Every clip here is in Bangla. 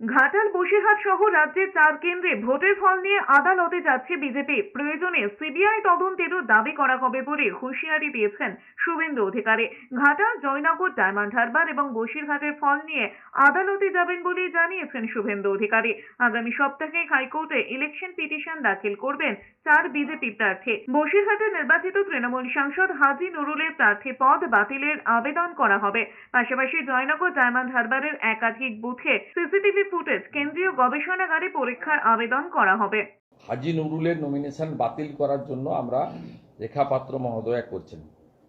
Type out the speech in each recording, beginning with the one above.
ঘাটাল, বসিরহাট সহ রাজ্যের চার কেন্দ্রে ভোটের ফল নিয়ে আদালতে যাচ্ছে বিজেপি। প্রয়োজনে সিবিআই তদন্তেরও দাবি করা হবে বলে হুঁশিয়ারি দিয়েছেন শুভেন্দু অধিকারী। ঘাটাল, জয়নগর, ডায়মন্ড হারবার এবং বসিরহাটের ফল নিয়ে আদালতে যাবেন বলে জানিয়েছেন শুভেন্দু অধিকারী। আগামী সপ্তাহে হাইকোর্টে ইলেকশন পিটিশন দাখিল করবেন চার বিজেপি প্রার্থী। বসিরহাটে নির্বাচিত তৃণমূল সাংসদ হাজি নুরুলের প্রার্থী পদ বাতিলের আবেদন করা হবে। পাশাপাশি জয়নগর, ডায়মন্ড হারবারের একাধিক বুথে সিসিটিভি ফুটেজ কেন্দ্রীয় গবেষণাগারে পরীক্ষার আবেদন করা হবে। হাজি নুরুলের নমিনেশন বাতিল করার জন্য আমরা রেখা পাত্র মহোদয়া করছেন।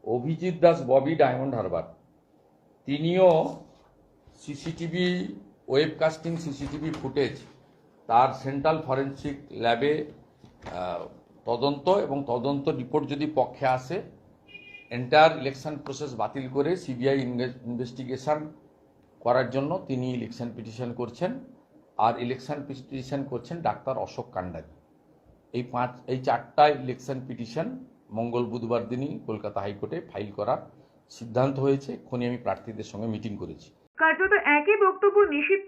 Abhijit Das, Bobby Diamond Harbour. তিনিও সিসিটিভি ওয়েবকাস্টিং সিসিটিভি ফুটেজ তার সেন্ট্রাল ফরেন্সিক ল্যাবে তদন্ত এবং তদন্ত রিপোর্ট যদি পক্ষে আসে এন্টায়ার ইলেকশন প্রসেস বাতিল করে সিবিআই ইনভেস্টিগেশন করার জন্য তিনি ইলেকশন পিটিশন করছেন আর ইলেকশন পিটিশন করছেন ডাক্তার অশোক কান্ডারি। এই পাঁচ, এই চারটা ইলেকশন পিটিশন মঙ্গল বুধবার দিনই কলকাতা হাইকোর্টে ফাইল করার সিদ্ধান্ত হয়েছে। এক্ষুনি আমি প্রার্থীদের সঙ্গে মিটিং করেছি। কার্যত একই বক্তব্য নিশীত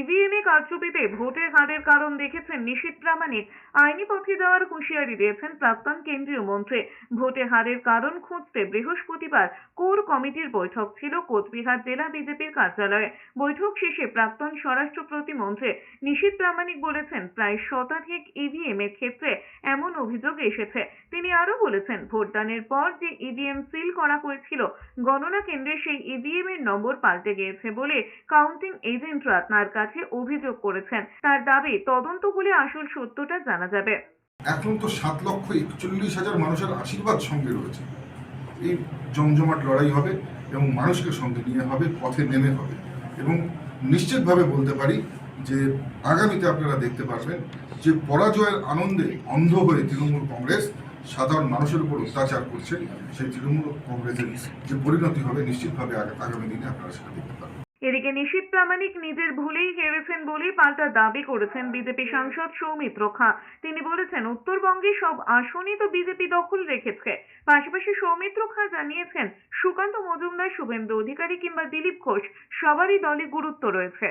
ইভিএম এ কারচুপিতে ভোটের হারের কারণ দেখেছেন নিশীত প্রামাণিক। আইনি পথে যাওয়ার হুঁশিয়ারি দিয়েছেন প্রাক্তন কেন্দ্রীয় মন্ত্রী। ভোটে হারের কারণ খুঁজতে বৃহস্পতিবার কোর কমিটির বৈঠক ছিল কোচবিহার জেলা বিজেপির কার্যালয়ে। বৈঠক শেষে প্রাক্তন স্বরাষ্ট্র প্রতিমন্ত্রী নিশীত প্রামাণিক বলেছেন, প্রায় শতাধিক ইভিএম এর ক্ষেত্রে এমন অভিযোগ এসেছে তিনি আরও বলেছেন, ভোটদানের পর যে ইভিএম সিল করা হয়েছিল, গণনা কেন্দ্রে সেই ইভিএম এর নম্বর পাল্টে গিয়েছে বলে কাউন্টিং এজেন্টরা তার কাছে অভিযোগ করেছেন। তার দাবি, তদন্ত হলে আসল সত্যটা জানা যাবে। এখন তো সাত লক্ষ একচল্লিশ হাজার মানুষের আশীর্বাদ সঙ্গে রয়েছে। এই জমজমাট লড়াই হবে এবং মানুষকে সঙ্গে নিয়ে হবে, পথে নেমে হবে। এবং নিশ্চিতভাবে বলতে পারি যে, আগামীতে আপনারা দেখতে পারবেন যে পরাজয়ের আনন্দে অন্ধ হয়ে তৃণমূল কংগ্রেস সাধারণ মানুষের উপর অত্যাচার করছে সেই তৃণমূল কংগ্রেসের যে পরিণতি হবে নিশ্চিতভাবে আগামী দিনে আপনারা সেটা দেখতে পারবেন এদিকে নিশীত প্রামাণিক নিজের ভুলেই হেরেছেন বলেই পাল্টা দাবি করেছেন বিজেপি সাংসদ সৌমিত্র খাঁ। তিনি বলেছেন, উত্তরবঙ্গে সব আসনই তো বিজেপি দখল রেখেছে। পাশাপাশি সৌমিত্র খাঁ জানিয়েছেন, সুকান্ত মজুমদার শুভেন্দু অধিকারী কিংবা দিলীপ ঘোষ সবারই দলে গুরুত্ব রয়েছে।